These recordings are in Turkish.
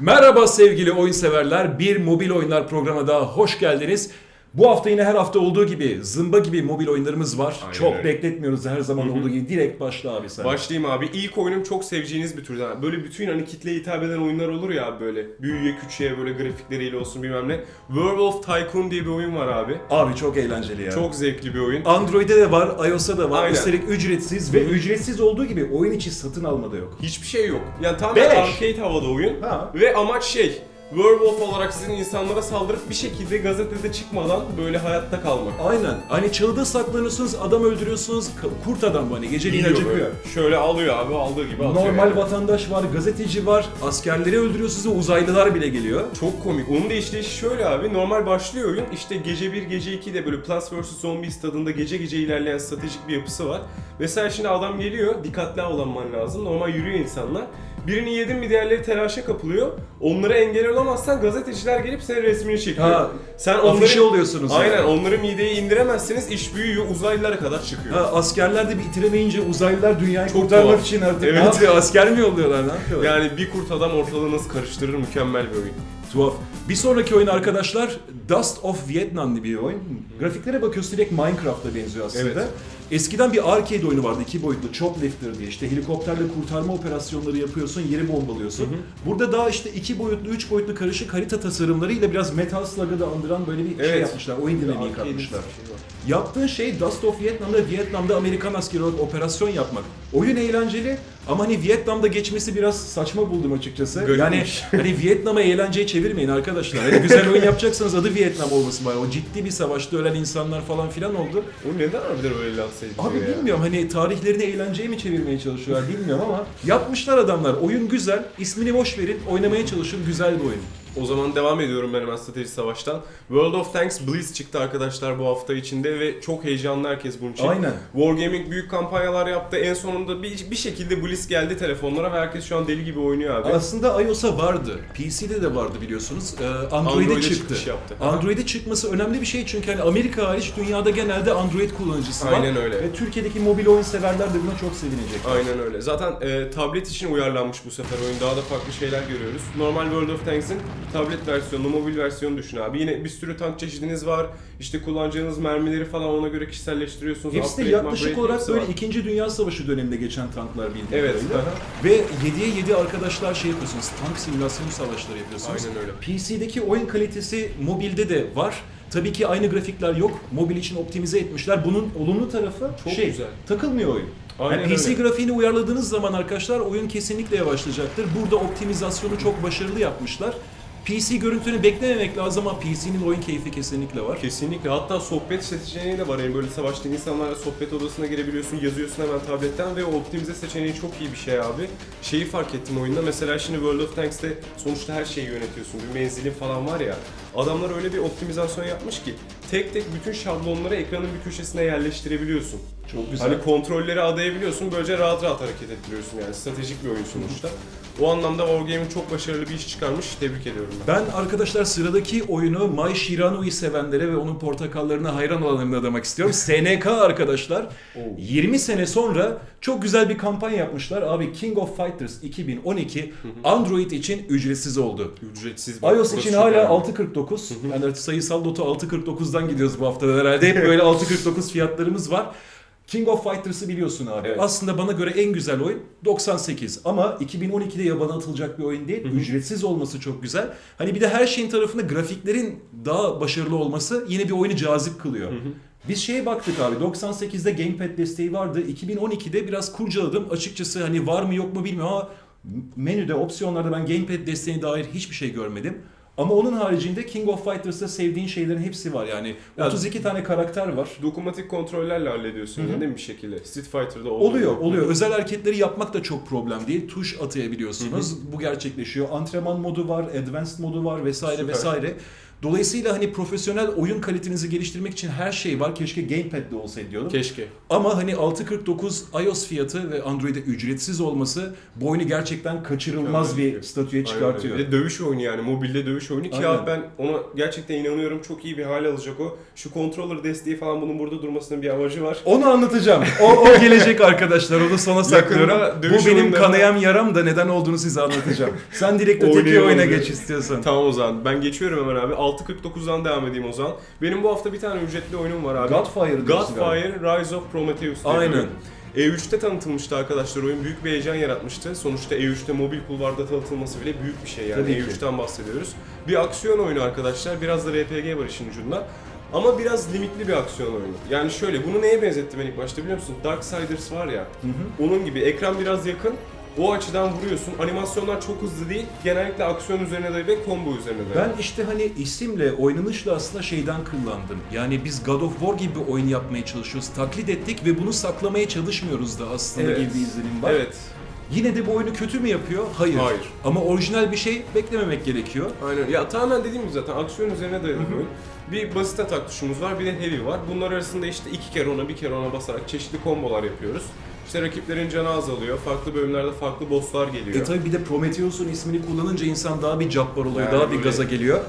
Merhaba sevgili oyun severler. Bir mobil oyunlar programına daha hoş geldiniz. Bu hafta yine her hafta olduğu gibi zımba gibi mobil oyunlarımız var. Aynen Çok öyle. bekletmiyoruz her zaman olduğu gibi. Direkt başla abi sen. Başlayayım abi. İlk oyunum çok seveceğiniz bir türden. Böyle bütün hani kitleye hitap eden oyunlar olur ya abi böyle. Büyüye küçüğe böyle grafikleriyle olsun bilmem ne. Werewolf Tycoon diye bir oyun var abi. Abi çok eğlenceli ya. Çok zevkli bir oyun. Android'de de var, iOS'ta da var. Aynen. Üstelik ücretsiz ve ücretsiz olduğu gibi oyun içi satın alma da yok. Hiçbir şey yok. Yani tam Beleş. arcade havada oyun. Ha. Ve amaç şey. Werewolf olarak sizin insanlara saldırıp bir şekilde gazetede çıkmadan böyle hayatta kalmak. Aynen. Hani çalıda saklanıyorsunuz, adam öldürüyorsunuz. K- Kurt adam bu hani geceliğin Yiyor acıkıyor. böyle. Şöyle alıyor abi aldığı gibi atıyor. Normal yani. vatandaş var, gazeteci var, askerleri öldürüyorsunuz ve uzaylılar bile geliyor. Çok komik. Onun da işleyişi şöyle abi. Normal başlıyor oyun. İşte gece 1, gece 2 de böyle Plants vs. Zombies tadında gece gece ilerleyen stratejik bir yapısı var. Mesela şimdi adam geliyor. Dikkatli avlanman lazım. Normal yürüyor insanlar. Birini yedin mi diğerleri telaşa kapılıyor. Onlara engel olamazsan gazeteciler gelip senin resmini çekiyor. Ha, Sen afişe oluyorsunuz. Aynen yani. onları mideye indiremezseniz iş büyüyor. Uzaylılara kadar çıkıyor. Ha, askerler de bitiremeyince uzaylılar dünyayı Çok kurtarmak tuhaf. için artık Evet. ne yapıyor? Asker mi yolluyorlar? Ne yapıyorlar? Yani bir kurt adam ortalığı nasıl karıştırır mükemmel bir oyun. Tuhaf. Bir sonraki oyun arkadaşlar Dust of Vietnam diye bir oyun. Grafiklere bakıyorsun direkt Minecraft'a benziyor aslında. Evet. Eskiden bir arcade oyunu vardı iki boyutlu Choplifter diye işte helikopterle kurtarma operasyonları yapıyorsun yeri bombalıyorsun. Burada daha işte iki boyutlu üç boyutlu karışık harita tasarımlarıyla biraz Metal Slug'ı da andıran böyle bir şey Evet. yapmışlar. Oyun dinamiği katmışlar. şey. Yaptığın şey Dust of Vietnam'da Vietnam'da Amerikan askeri olarak operasyon yapmak. Oyun eğlenceli ama hani Vietnam'da geçmesi biraz saçma buldum açıkçası. Garipmiş. Yani hani Vietnam'a eğlenceye çevirmeyin arkadaşlar. Hani güzel oyun yapacaksanız adı Vietnam olması bari. O ciddi bir savaşta ölen insanlar falan filan oldu. O neden harbiden öyle lanse ediliyor Abi ya? bilmiyorum hani tarihlerini eğlenceye mi çevirmeye çalışıyorlar bilmiyorum ama yapmışlar adamlar. Oyun güzel. ismini boş verin. Oynamaya çalışın. Güzel bir oyun. O zaman devam ediyorum ben hemen strateji savaştan. World of Tanks Blitz çıktı arkadaşlar bu hafta içinde ve çok heyecanlı herkes bunun için. Aynen. Wargaming büyük kampanyalar yaptı. En sonunda bir, bir şekilde Blitz geldi telefonlara ve herkes şu an deli gibi oynuyor abi. Aslında iOS'a vardı. PC'de de vardı biliyorsunuz. Ee, Android'e çıktı. yaptı. Android'e çıkması önemli bir şey çünkü hani Amerika hariç dünyada genelde Android kullanıcısı var. Aynen öyle. Ve Türkiye'deki mobil oyun severler de buna çok sevinecek. Aynen öyle. Zaten e, tablet için uyarlanmış bu sefer oyun. Daha da farklı şeyler görüyoruz. Normal World of Tanks'in tablet versiyonunu, mobil versiyonu düşün abi. Yine bir sürü tank çeşidiniz var. İşte kullanacağınız mermileri falan ona göre kişiselleştiriyorsunuz. Hepsi de yaklaşık olarak böyle var. 2. Dünya Savaşı döneminde geçen tanklar bildiğim Evet. kadarıyla. aha. Ve 7'ye 7 arkadaşlar şey yapıyorsunuz, tank simülasyon savaşları yapıyorsunuz. Aynen öyle. PC'deki oyun kalitesi mobilde de var. Tabii ki aynı grafikler yok. Mobil için optimize etmişler. Bunun olumlu tarafı Çok şey, güzel. takılmıyor oyun. Aynen Yani PC öyle. grafiğini uyarladığınız zaman arkadaşlar oyun kesinlikle yavaşlayacaktır. Burada optimizasyonu çok başarılı yapmışlar. PC görüntünü beklememek lazım ama PC'nin oyun keyfi kesinlikle var. Kesinlikle. Hatta sohbet seçeneği de var. Yani böyle savaşta insanlarla sohbet odasına girebiliyorsun, yazıyorsun hemen tabletten ve optimize seçeneği çok iyi bir şey abi. Şeyi fark ettim oyunda. Mesela şimdi World of Tanks'te sonuçta her şeyi yönetiyorsun. Bir menzilin falan var ya. Adamlar öyle bir optimizasyon yapmış ki tek tek bütün şablonları ekranın bir köşesine yerleştirebiliyorsun. Çok güzel. Hani kontrolleri adayabiliyorsun. Böylece rahat rahat hareket ettiriyorsun yani. Stratejik bir oyun sonuçta. O anlamda Wargaming çok başarılı bir iş çıkarmış. Tebrik ediyorum ben. Ben arkadaşlar sıradaki oyunu Mai Shiranu'yu sevenlere ve onun portakallarına hayran olanlarına adamak istiyorum. SNK arkadaşlar 20 sene sonra çok güzel bir kampanya yapmışlar. Abi King of Fighters 2012 Android için ücretsiz oldu. Ücretsiz. iOS Burası için çok hala önemli. 6.49. Yani sayısal loto 6.49'dan gidiyoruz bu hafta herhalde. Hep böyle 6.49 fiyatlarımız var. King of Fighters'ı biliyorsun abi. Evet. Aslında bana göre en güzel oyun 98 ama 2012'de yabana atılacak bir oyun değil. Ücretsiz olması çok güzel. Hani bir de her şeyin tarafında grafiklerin daha başarılı olması yine bir oyunu cazip kılıyor. Biz şeye baktık abi 98'de gamepad desteği vardı. 2012'de biraz kurcaladım. Açıkçası hani var mı yok mu bilmiyorum ama menüde opsiyonlarda ben gamepad desteğine dair hiçbir şey görmedim. Ama onun haricinde King of Fighters'ta sevdiğin şeylerin hepsi var yani. Ya- 32 tane karakter var. Dokunmatik kontrollerle hallediyorsun Hı hı. değil mi bir şekilde? Street Fighter'da Oluyor, gibi. oluyor. Özel hareketleri yapmak da çok problem değil. Tuş atayabiliyorsunuz. Bu gerçekleşiyor. Antrenman modu var, advanced modu var vesaire Süper. vesaire. Dolayısıyla hani profesyonel oyun kalitenizi geliştirmek için her şey var. Keşke gamepad'de olsaydı diyordum. Keşke. Ama hani 649 iOS fiyatı ve Android'e ücretsiz olması bu oyunu gerçekten kaçırılmaz Evet. bir statüye çıkartıyor. Bir de dövüş oyunu yani mobilde dövüş oyunu ki Aynen. abi ben ona gerçekten inanıyorum çok iyi bir hale alacak o. Şu controller desteği falan bunun burada durmasının bir amacı var. Onu anlatacağım. O, o gelecek arkadaşlar. Onu sona saklıyorum. Bu benim kanayan yaram da neden olduğunu size anlatacağım. Sen direkt öteki oyuna geç istiyorsan. Tamam o zaman ben geçiyorum hemen abi. 6.49'dan devam edeyim o zaman. Benim bu hafta bir tane ücretli oyunum var abi. Godfire. Godfire Rise of Prometheus Aynen. oyun. E3'te tanıtılmıştı arkadaşlar oyun. Büyük bir heyecan yaratmıştı. Sonuçta E3'te mobil kulvarda tanıtılması bile büyük bir şey yani. Tabii ki. E3'ten bahsediyoruz. Bir aksiyon oyunu arkadaşlar. Biraz da RPG var işin ucunda. Ama biraz limitli bir aksiyon oyunu. Yani şöyle, bunu neye benzettim ben ilk başta biliyor musun? Darksiders var ya, onun gibi ekran biraz yakın, o açıdan vuruyorsun. Animasyonlar çok hızlı değil, genellikle aksiyon üzerine dayalı ve combo üzerine dayalı. Ben işte hani isimle, oynanışla aslında şeyden kullandım. Yani biz God of War gibi bir oyun yapmaya çalışıyoruz. Taklit ettik ve bunu saklamaya çalışmıyoruz da aslında Evet. gibi bir izlenim var. Evet, Yine de bu oyunu kötü mü yapıyor? Hayır. Hayır. Ama orijinal bir şey beklememek gerekiyor. aynen. Ya tamamen dediğim gibi zaten aksiyon üzerine dayalı bir oyun. Bir basit atak tuşumuz var, bir de heavy var. Bunlar arasında işte iki kere ona, bir kere ona basarak çeşitli kombolar yapıyoruz. İşte rakiplerin canı azalıyor, farklı bölümlerde farklı bosslar geliyor. E tabi bir de Prometheus'un ismini kullanınca insan daha bir cabbar oluyor, Yani daha bir böyle gaza geliyor.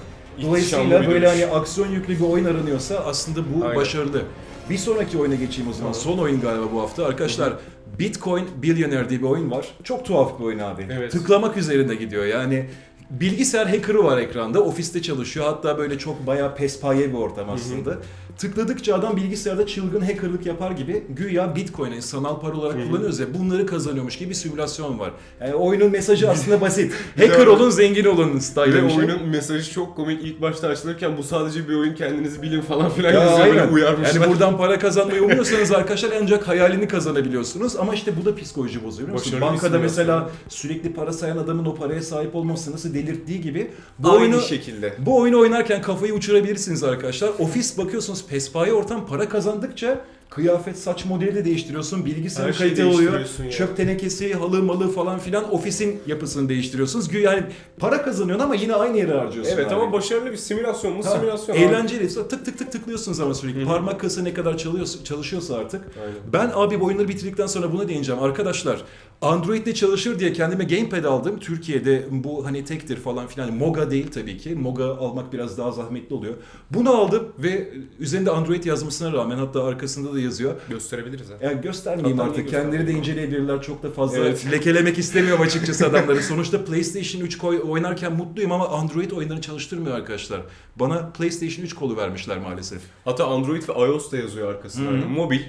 Dolayısıyla böyle hani aksiyon yüklü bir oyun aranıyorsa aslında bu Aynen. başarılı. Bir sonraki oyuna geçeyim o zaman. Son oyun galiba bu hafta. Arkadaşlar Bitcoin Billionaire diye bir oyun var. Çok tuhaf bir oyun abi. Evet. Tıklamak üzerinde gidiyor. Yani bilgisayar hacker'ı var ekranda. Ofiste çalışıyor. Hatta böyle çok bayağı pespaye bir ortam aslında. Tıkladıkça adam bilgisayarda çılgın hackerlık yapar gibi güya Bitcoin'i sanal para olarak Hı hı. kullanıyoruz ya bunları kazanıyormuş gibi bir simülasyon var. Yani oyunun mesajı aslında basit. Hacker olun, zengin olun style Ve bir şey. oyunun mesajı çok komik. İlk başta açılırken bu sadece bir oyun kendinizi bilin falan filan Ya yazıyor böyle aynen. uyarmışlar. Yani buradan para kazanmayı umuyorsanız arkadaşlar ancak hayalini kazanabiliyorsunuz. Ama işte bu da psikoloji bozuyor Bankada mesela sürekli para sayan adamın o paraya sahip olması nasıl delirttiği gibi bu Aynı oyunu şekilde. bu oyunu oynarken kafayı uçurabilirsiniz arkadaşlar. Ofis bakıyorsunuz pespaye ortam para kazandıkça kıyafet, saç modeli de değiştiriyorsun. Bilgisayar Her şeyi kalite oluyor. değiştiriyorsun. Çöp tenekesi, halı malı falan filan ofisin yapısını değiştiriyorsunuz. Güya yani para kazanıyorsun ama yine aynı yere harcıyorsun. Evet abi. ama başarılı bir simülasyon mu? Ha, Simülasyon. abi. Eğlenceli. Tık tık tık tıklıyorsunuz ama sürekli. Parmak kası ne kadar çalıyorsa, çalışıyorsa artık. Aynen. Ben abi bu oyunları bitirdikten sonra buna değineceğim. Arkadaşlar Android'de çalışır diye kendime gamepad aldım. Türkiye'de bu hani tektir falan filan. Moga değil tabii ki. Moga almak biraz daha zahmetli oluyor. Bunu aldım ve üzerinde Android yazmasına rağmen hatta arkasında da yazıyor. Gösterebiliriz ha. Yani göstermeyeyim artık. Kendileri de inceleyebilirler. Çok da fazla Evet. lekelemek istemiyorum açıkçası adamları. Sonuçta PlayStation 3 koy- oynarken mutluyum ama Android oyunlarını çalıştırmıyor arkadaşlar. Bana PlayStation 3 kolu vermişler maalesef. Hatta Android ve iOS da yazıyor arkasında. Yani mobil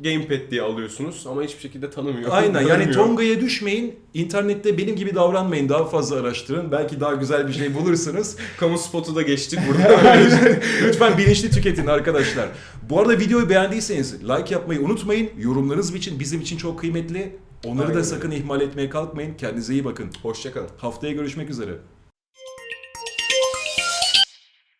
gamepad diye alıyorsunuz ama hiçbir şekilde tanımıyor. Aynen yani. Tonga'ya düşmeyin. İnternette benim gibi davranmayın. Daha fazla araştırın. Belki daha güzel bir şey bulursunuz. Kamu spotu da geçtik burada. Lütfen bilinçli tüketin arkadaşlar. Bu arada videoyu beğendiyseniz like yapmayı unutmayın. Yorumlarınız için bizim için çok kıymetli. Onları Aynen da sakın ihmal etmeye kalkmayın. Kendinize iyi bakın. Hoşçakalın. Haftaya görüşmek üzere.